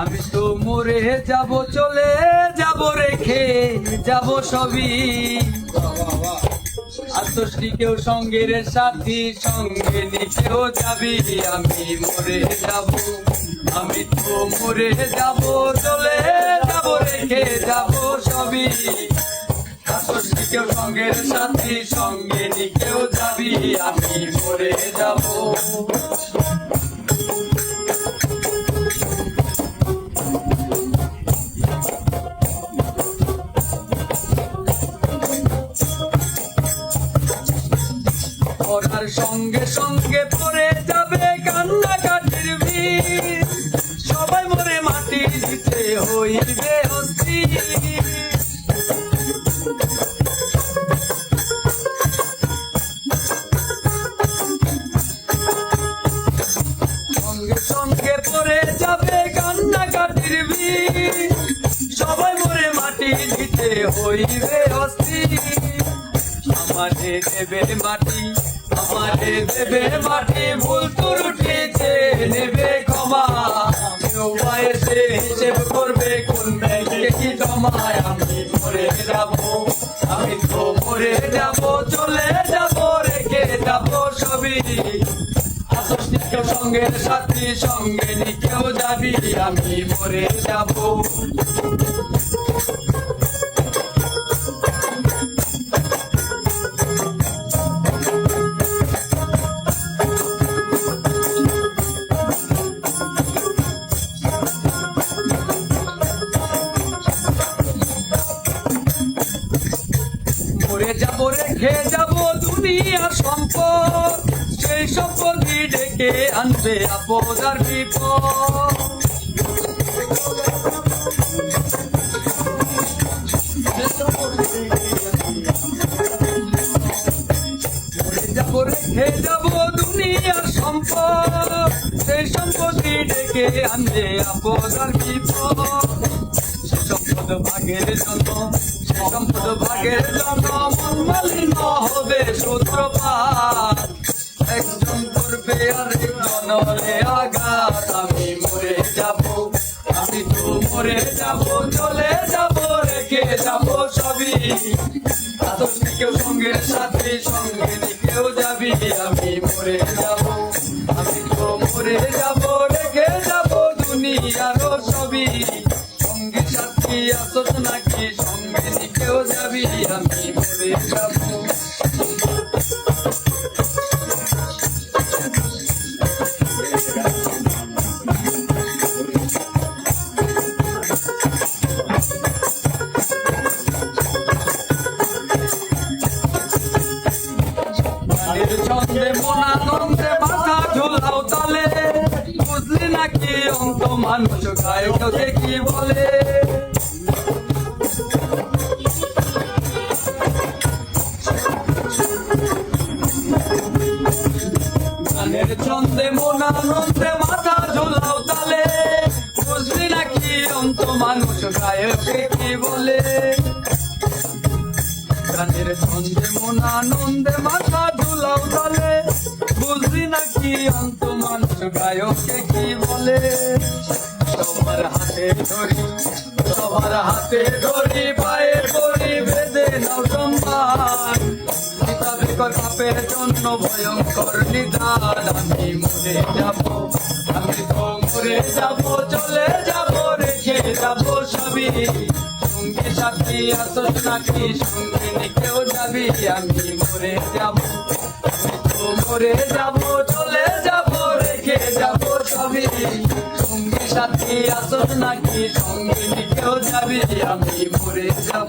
আমি তো মরে যাব, চলে যাব রেখে যাব সবই। আত্মশ্রী কেউ সঙ্গের সাথী, সঙ্গে নিকেও যাবি। আমি মরে যাব, আমি তো মরে যাব, চলে যাব রেখে যাব সবই। আত্মশ্রী কেউ সঙ্গের সাথী, সঙ্গে নিকেও যাবি। আমি মরে যাব। পড়ার সঙ্গে সঙ্গে পড়ে যাবে কান্নাকাটির ভিড়। সবাই মরে মাটি দিতে হইবে অস্থির সঙ্গে সঙ্গে পড়ে যাবে কান্নাকাটির ভিড়। সবাই মরে মাটি দিতে হইবে অস্থির দেবে মাটি আমারে দেবে মাটি, ভুল ত্রুটিতে নেবে ক্ষমা। কেউ এসে হিসেব করবে, কোন ব্যাংকে কি জমায়? আমি মরে যাব, আমি তো মরে যাব, চলে যাব, রেখে যাব সবই। আতস্তিকেও সঙ্গে সাথী, সঙ্গে নিকেও যাবি, আমি মরে যাব। মরে যাব রেখে যাব দুনিয়া সম্পদ। সেই সম্পদই ডেকে আনবে আপদ আর বিপদ। রেখে যাব দুনিয়ার সম্পদ সেই সম্পত্তি ডেকে আনবে আপদ বিপদ। সম্পদ ভাগের জন্য সম্পদ ভাগের জন্য মন মালিন্য হবে সূত্রপাত। একজন করবে আরেকজন হলে আঘাত। আমি মরে যাব, আমি তো মরে যাব, চলে যাব, রেখে যাব সবই। কেউ সঙ্গের সাথে, সঙ্গে কেউ যাবি। আমি মরে যাব, আমি তো মরে যাব, রেখে যাব দুনিয়ার সবই। ছন্দে মনানন্দে মাথা ঝোলাও তালে। বুঝলি নাকি অন্ত মানুষ গায়ক দেখি বলে? গানের ছন্দে মনানন্দে মাথা ঝোলাও তালে। বুঝলি নাকি অন্ত মানুষ গায়ক কি বলে? গানের ছন্দে মন আনন্দে মাথা ধুলাও তালে। বুঝলি নাকি অন্ত মানুষ গায়কে কি বলে? সবার হাতে ধরি, সবার হাতে ধরি পায়ে কিতাবে কাপের জন্য ভয়ঙ্কর নিদান। আমি মরে যাব, আমি তো মরে যাব, চলে যাব রেখে যাব সবই। সঙ্গে সাথী আসত নাকি, সঙ্গে নিকেও যাবি। আমি মরে যাব, আমি তো মরে যাব, চলে যাব রেখে যাব সবই। সঙ্গে সাথী আসত নাকি, সঙ্গে নিকেও যাবি। আমি মরে যাব,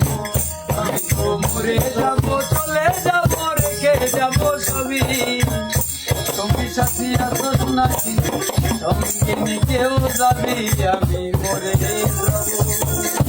আমি তো মরে যাব, চলে যাব। রেখে যাব সবই? তুমি সাথী আসত নাকি সঙ্গে কেউ যাবি আমি মরে যাব।